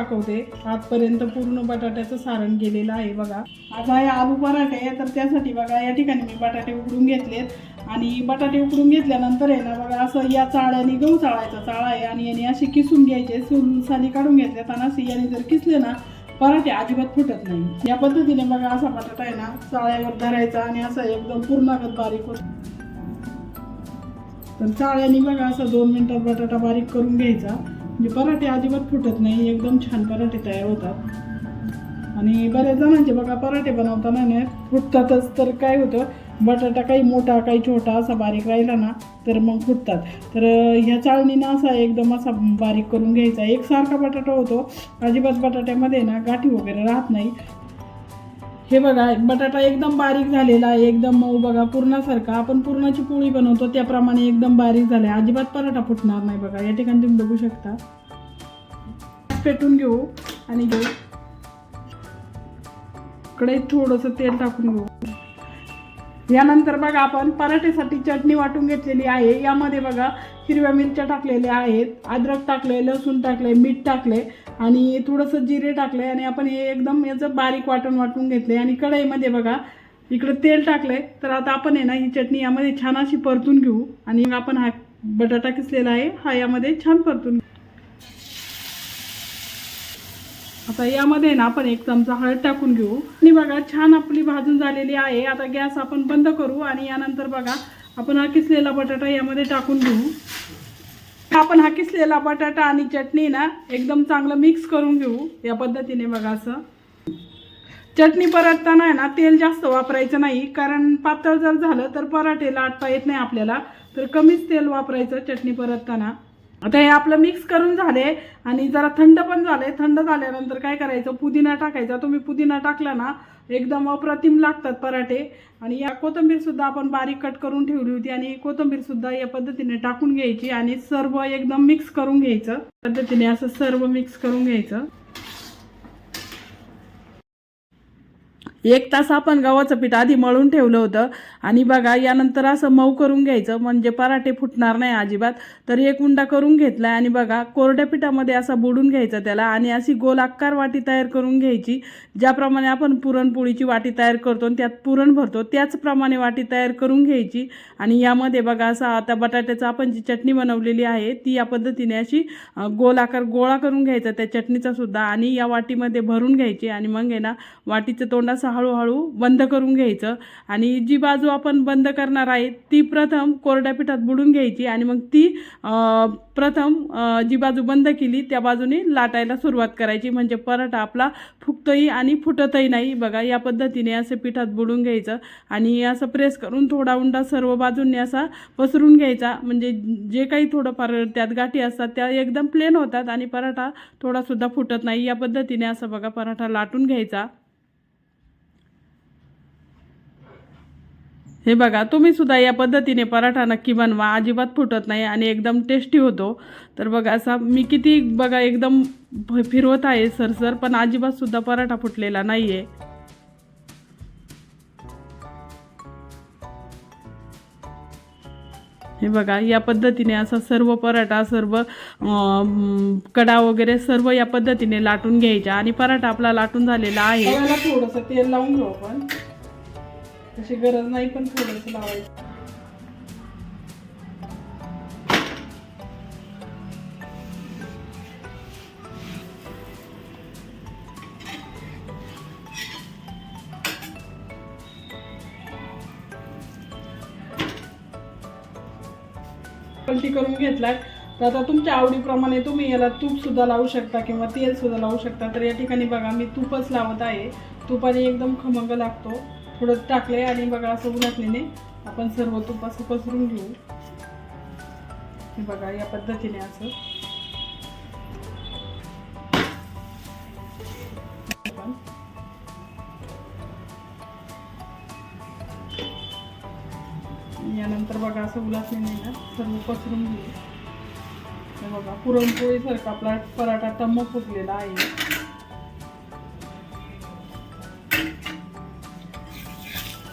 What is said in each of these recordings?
दाखवते. आजपर्यंत पूर्ण बटाट्याचं सारण केलेलं आहे बघा. आता हे आलू पराठे तर त्यासाठी बघा या ठिकाणी मी बटाटे उकडून घेतलेत. आणि बटाटे उकडून घेतल्यानंतर आहे ना बघा असं या चाळ्याने गहू चाळायचा चाळा आहे आणि याने असे किसून घ्यायचे सोलून साली काढून घेतल्यात आणि असे याने जर किसले ना पराठे अजिबात फुटत नाही. या पद्धतीने बघा असा बटाटा आहे ना चाळ्यावर धरायचा आणि असा एकदम पूर्णागत बारीक होत तर चाळ्याने बघा असं दोन मिनटात बटाटा बारीक करून घ्यायचा. म्हणजे पराठे अजिबात फुटत नाही एकदम छान पराठे तयार होतात. आणि बऱ्याच जणांचे बघा पराठे बनवताना ना फुटतातच तर काय होतं बटाटा काही मोठा काही छोटा असा बारीक राहिला ना तर मग फुटतात. तर ह्या चाळणीनं असा एकदम असा बारीक करून घ्यायचा. एकसारखा बटाटा होतो. अजिबात बटाट्यामध्ये ना गाठी वगैरे राहत नाही. हे बघा बटाटा एकदम बारीक झालेला आहे. एकदम मऊ बघा पूर्णासारखा. आपण पूर्णाची पोळी बनवतो त्याप्रमाणे एकदम बारीक झाले अजिबात पराठा फुटणार नाही बघा. या ठिकाणी तुम्ही बघू शकता. पेटून घेऊ आणि घेऊ. इकडे थोडंसं तेल टाकून घेऊ. यानंतर बघा आपण पराठेसाठी चटणी वाटून घेतलेली आहे. यामध्ये बघा हिरव्या मिरच्या टाकलेल्या आहेत अद्रक टाकले लसूण टाकले मीठ टाकले आणि थोडंसं जिरे टाकले आणि आपण हे एकदम याचं बारीक वाटण वाटून घेतले आणि कढईमध्ये बघा इकडं तेल टाकले तर आता आपण आहे ना ही चटणी यामध्ये छान अशी परतून घेऊ. आणि मग आपण हा बटाटा किसलेला आहे हा यामध्ये छान परतून घेऊ. आता यामध्ये ना आपण एक चमचा हळद टाकून घेऊ. आणि बघा छान आपली भाजून झालेली आहे. आता गॅस आपण बंद करू आणि यानंतर बघा आपण हा किसलेला बटाटा यामध्ये टाकून घेऊ आपण हा किसलेला बटाटा आणि चटणी ना एकदम चांगलं मिक्स करून घेऊ. या पद्धतीने बघा असं. चटणी परतताना आहे ना तेल जास्त वापरायचं नाही कारण पातळ जर झालं तर पराठे लाटता येत नाही आपल्याला. तर कमीच तेल वापरायचं चटणी परतताना. आता हे आपलं मिक्स करून झाले आणि जरा थंड पण झाले. थंड झाल्यानंतर काय करायचं? पुदिना टाकायचा. तुम्ही पुदिना टाकला ना एकदम अप्रतिम लागतात पराठे. आणि या कोथिंबीर सुद्धा आपण बारीक कट करून ठेवली होती आणि कोथिंबीर सुद्धा या पद्धतीने टाकून घ्यायची आणि सर्व एकदम मिक्स करून घ्यायचं. पद्धतीने असं सर्व मिक्स करून घ्यायचं. एक तास आपण गव्हाचं पीठ आधी मळून ठेवलं होतं. आणि बघा यानंतर असं मऊ करून घ्यायचं म्हणजे पराठे फुटणार नाही अजिबात. तर एक उंडा करून घेतला आणि बघा कोरड्या पिठामध्ये असा बुडून घ्यायचा त्याला आणि अशी गोल आकार वाटी तयार करून घ्यायची ज्याप्रमाणे आपण पुरणपोळीची वाटी तयार करतो आणि त्यात पुरण भरतो त्याचप्रमाणे वाटी तयार करून घ्यायची. आणि यामध्ये बघा असा आता बटाट्याचं आपण जी चटणी बनवलेली आहे ती या पद्धतीने अशी गोल आकार गोळा करून घ्यायचा त्या चटणीचा सुद्धा. आणि या वाटीमध्ये भरून घ्यायची आणि मग आहे ना वाटीचं तोंड असं हळूहळू बंद करून घ्यायचं. आणि जी बाजू आपण बंद करणार आहे ती प्रथम कोरड्या पिठात बुडून घ्यायची आणि मग ती प्रथम जी बाजू बंद केली त्या बाजूने लाटायला सुरुवात करायची. म्हणजे पराठा आपला फुगतही आणि फुटतही नाही. बघा या पद्धतीने असं पिठात बुडून घ्यायचं आणि असं प्रेस करून थोडा उंडा सर्व बाजूंनी असा पसरून घ्यायचा. म्हणजे जे काही थोडंफार त्यात गाठी असतात त्या एकदम प्लेन होतात आणि पराठा थोडासुद्धा फुटत नाही. या पद्धतीने असं बघा पराठा लाटून घ्यायचा. हे बघा तुम्ही सुद्धा या पद्धतीने पराठा नक्की बनवा. अजिबात फुटत नाही आणि एकदम टेस्टी होतो. तर बघा असा मी किती बघा एकदम फिरवत आहे सरसर पण अजिबात सुद्धा पराठा फुटलेला नाही आहे हे बघा या पद्धतीने असा सर्व पराठा सर्व कडा वगैरे सर्व या पद्धतीने लाटून घ्यायच्या. आणि पराठा आपला लाटून झालेला आहे. थोडस तेल लावून घेऊ आपण. तशी गरज नाही पण थोडस लावायचं. पलटी करून घेतलाय तर आता तुमच्या आवडीप्रमाणे तुम्ही याला तूप सुद्धा लावू शकता किंवा तेल सुद्धा लावू शकता. तर या ठिकाणी बघा मी तूपच लावत आहे. तुपाने एकदम खमंग लागतो. थोडं टाकले आणि बघा असं उलटलेने आपण सर्व तूप असं पसरून घेऊ. हे बघा या पद्धतीने असं. यानंतर बघा असं उलटलेने ना सर्व पसरून घेऊ. हे बघा पुरणपोळीसारखा आपला पराठा टम्म फुगलेला आहे.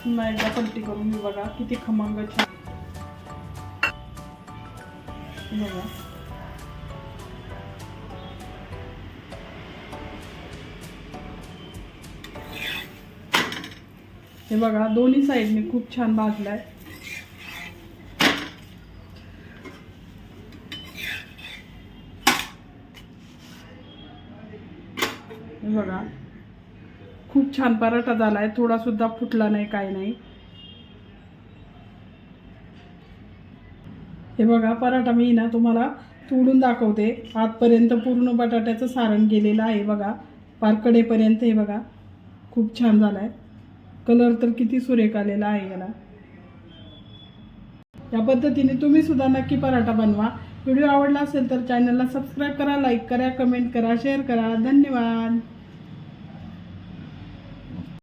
पुन्हा एकदा पलटी करून मी बघा किती खमांगाची बघा. हे बघा दोन्ही साईडने खूप छान भाजलाय. बघा. खूप छान पराठा झाला आहे थोडासुद्धा फुटला नाही काय नाही. हे बघा पराठा मी ना तुम्हाला तोडून दाखवते. आतपर्यंत पूर्ण बटाट्याचं सारण गेलेलं आहे बघा. पारकडेपर्यंत हे बघा. खूप छान झाला आहे कलर तर किती सुरेख आलेला आहे याला. या पद्धतीने तुम्ही सुद्धा नक्की पराठा बनवा. व्हिडिओ आवडला असेल तर चॅनलला सबस्क्राईब करा लाईक करा कमेंट करा शेअर करा. धन्यवाद.